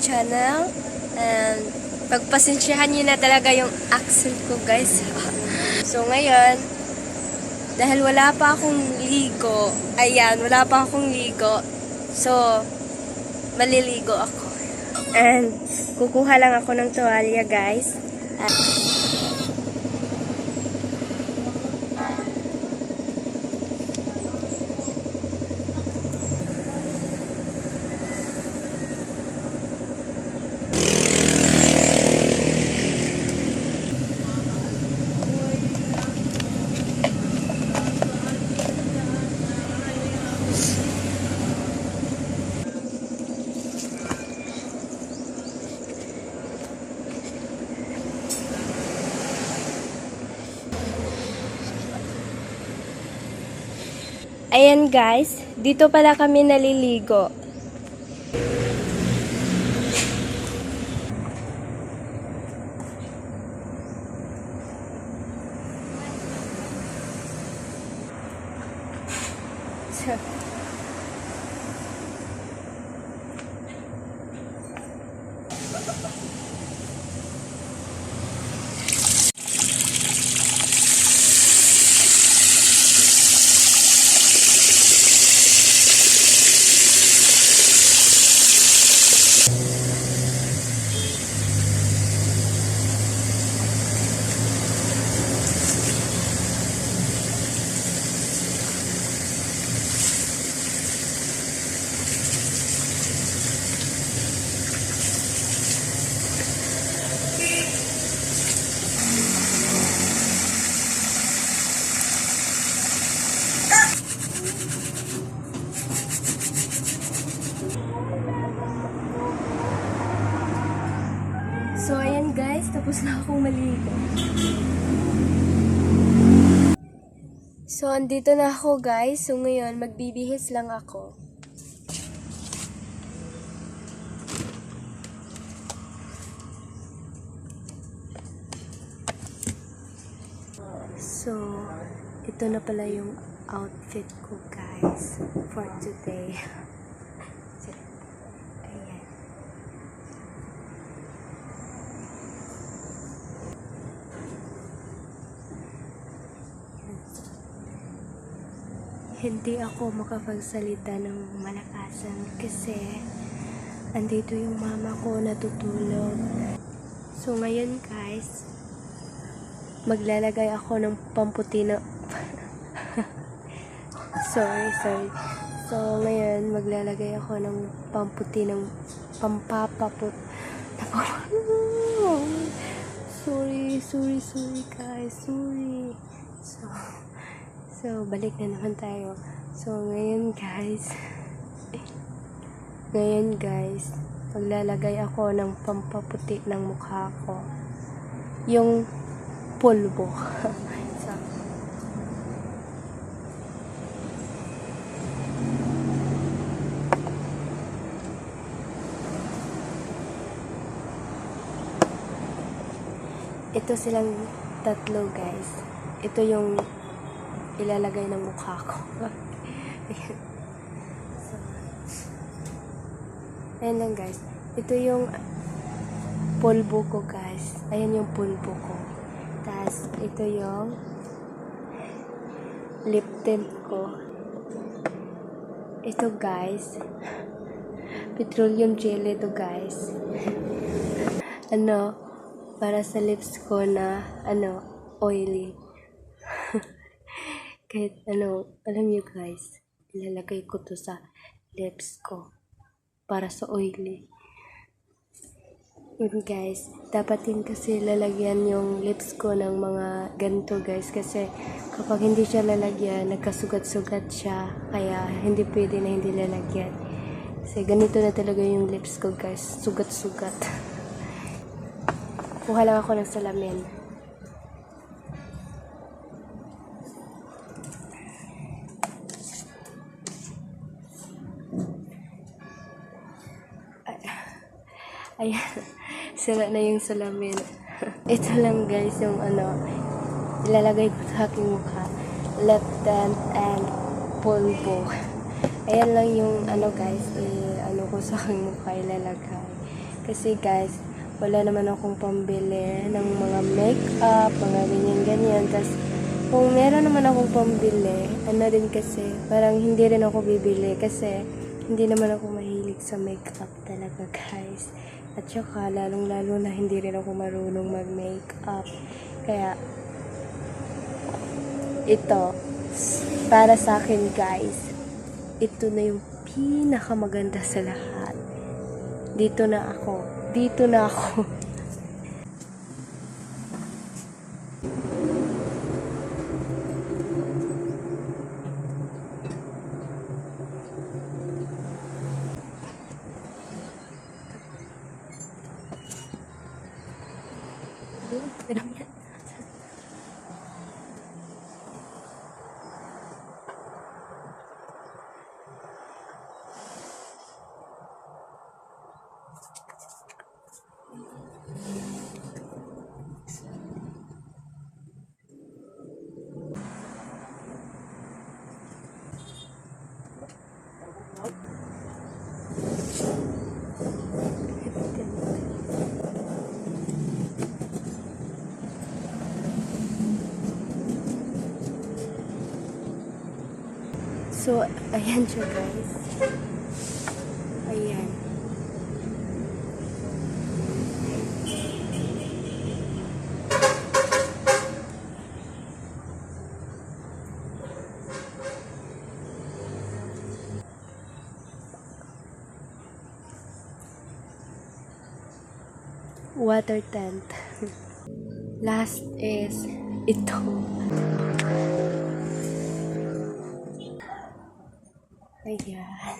channel. And pagpasensyahan nyo na talaga yung accent ko guys. so, ngayon, dahil wala pa akong ligo, ayan, wala pa akong ligo. So, maliligo ako. And, kukuha lang ako ng tuwalya guys. At, Ayan guys, dito pala kami naliligo. So, guys, tapos na akong maligo. So, andito na ako guys. So, ngayon, magbibihis lang ako. So, ito na pala yung outfit ko guys for today. Ayan. Hindi ako makapagsalita ng malakasan kasi andito yung mama ko natutulog. So ngayon guys, maglalagay ako ng pamputi na... sorry, sorry. So ngayon, maglalagay ako ng pamputi ng pampapaput. sorry, sorry, sorry guys, sorry. So, so balik na naman tayo. So ngayon guys, ngayon guys, maglalagay ako ng pampaputi ng mukha ko. Yung pulbo. so, ito silang tatlo guys. Ito yung ilalagay ng mukha ko. Ayan. lang guys. Ito yung pulbo ko guys. Ayan yung pulbo ko. Tapos, ito yung lip tint ko. Ito guys. Petroleum jelly to guys. ano, para sa lips ko na, ano, oily. Kahit ano, alam niyo guys, ilalagay ko to sa lips ko para sa oily. Yun guys, dapat din kasi lalagyan yung lips ko ng mga ganito guys kasi kapag hindi siya lalagyan, nagkasugat-sugat siya kaya hindi pwede na hindi lalagyan. Kasi ganito na talaga yung lips ko guys, sugat-sugat. Kuha lang ako ng salamin. Sira na yung salamin. Ito lang guys yung ano, ilalagay ko sa aking mukha. Left hand and pulbo. Ayan lang yung ano guys, eh, ano ko sa aking mukha ilalagay. Kasi guys, wala naman akong pambili ng mga makeup, mga ganyan-ganyan. Tapos, kung meron naman akong pambili, ano din kasi, parang hindi rin ako bibili kasi hindi naman ako mahilig sa makeup talaga guys. At saka, lalong-lalo na hindi rin ako marunong mag-makeup. Kaya, ito, para sa akin guys, ito na yung pinakamaganda sa lahat. Dito na ako. Dito na ako. So, ayan siya guys. Ayan. Water tent. Last is ito. Ayan.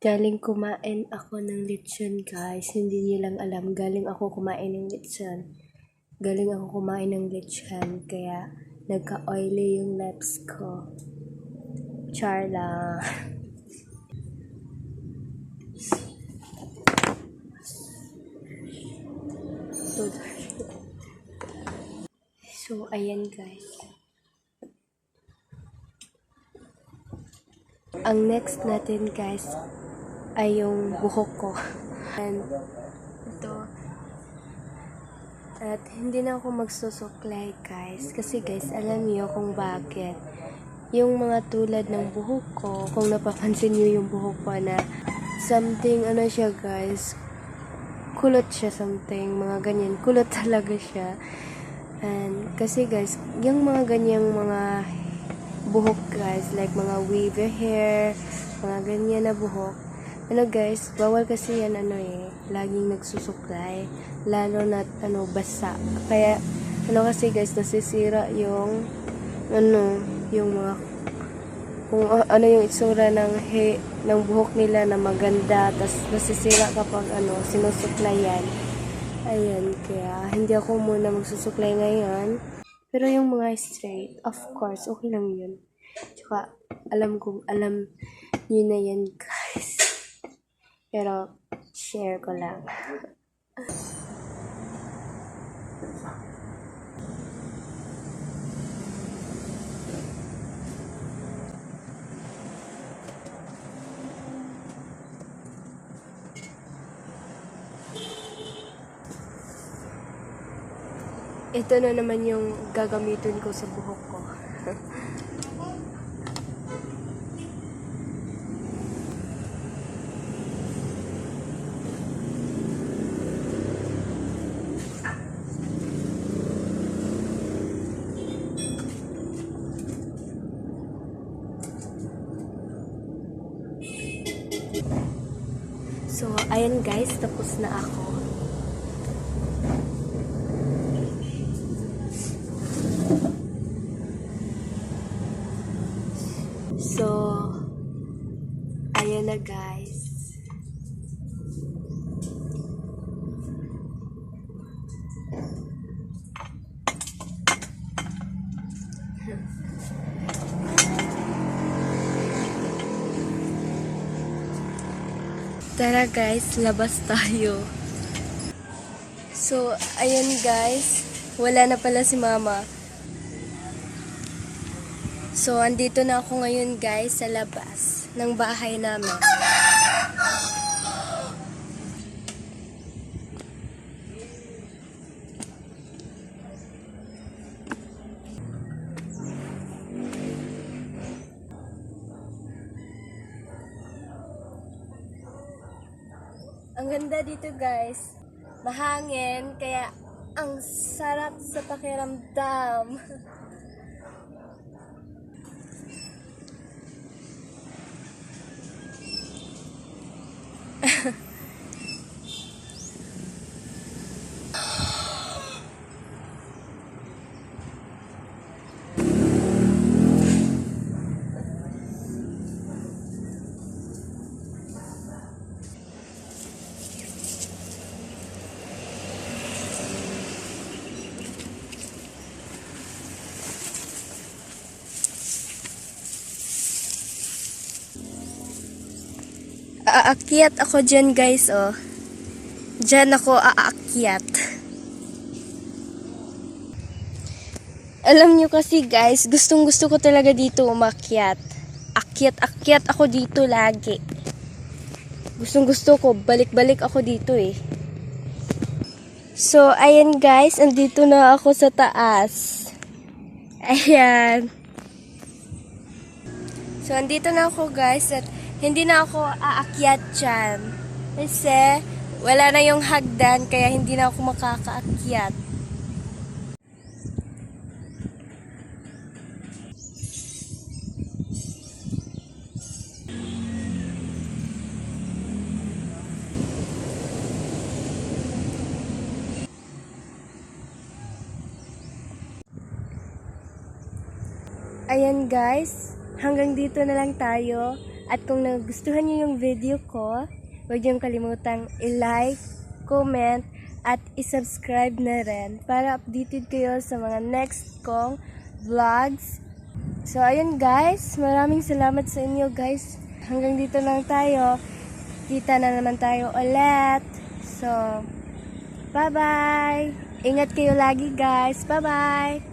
Galing kumain ako ng lechon, guys. Hindi niyo lang alam. Galing ako kumain ng lechon. Galing ako kumain ng lechon. Kaya, nagka-oily yung lips ko. Char lang. So, ayan guys. Ang next natin guys ay yung buhok ko. And ito. At hindi na ako magsusuklay guys. Kasi guys, alam niyo kung bakit. Yung mga tulad ng buhok ko, kung napapansin niyo yung buhok ko na something, ano siya guys, kulot siya something, mga ganyan. Kulot talaga siya. And kasi guys, yung mga ganyang mga buhok guys, like mga weaver hair, mga ganyan na buhok. Ano guys, bawal kasi yan ano eh, laging nagsusuklay, lalo na ano basa. Kaya ano kasi guys, nasisira yung ano, yung mga kung a- ano yung itsura ng he, ng buhok nila na maganda, tas nasisira kapag ano, sinusuklayan. Ayan, kaya hindi ako muna magsusuklay ngayon. Pero yung mga straight, of course, okay lang yun. Tsaka, alam kong, alam nyo na yan, guys. Pero, share ko lang. Ito na naman yung gagamitin ko sa buhok ko. So, ayan guys, tapos na ako. So, ayan na guys. Tara guys, labas tayo. So, ayan guys. Wala na pala si mama. So, andito na ako ngayon guys sa labas ng bahay namin. Ganda dito guys. Mahangin, kaya ang sarap sa pakiramdam. Aakyat ako dyan guys, oh. Dyan ako aakyat. Alam nyo kasi guys, gustong gusto ko talaga dito umakyat. Akyat-akyat ako dito lagi. Gustong gusto ko, balik-balik ako dito eh. So, ayan guys, andito na ako sa taas. Ayan. So, andito na ako guys at hindi na ako aakyat dyan. Kasi wala na yung hagdan kaya hindi na ako makakaakyat. Ayan guys, hanggang dito na lang tayo. At kung nagustuhan niyo yung video ko, huwag niyong kalimutang i-like, comment, at i-subscribe na rin para updated kayo sa mga next kong vlogs. So ayun guys, maraming salamat sa inyo guys. Hanggang dito lang tayo. Kita na naman tayo ulit. So, bye-bye! Ingat kayo lagi guys. Bye-bye!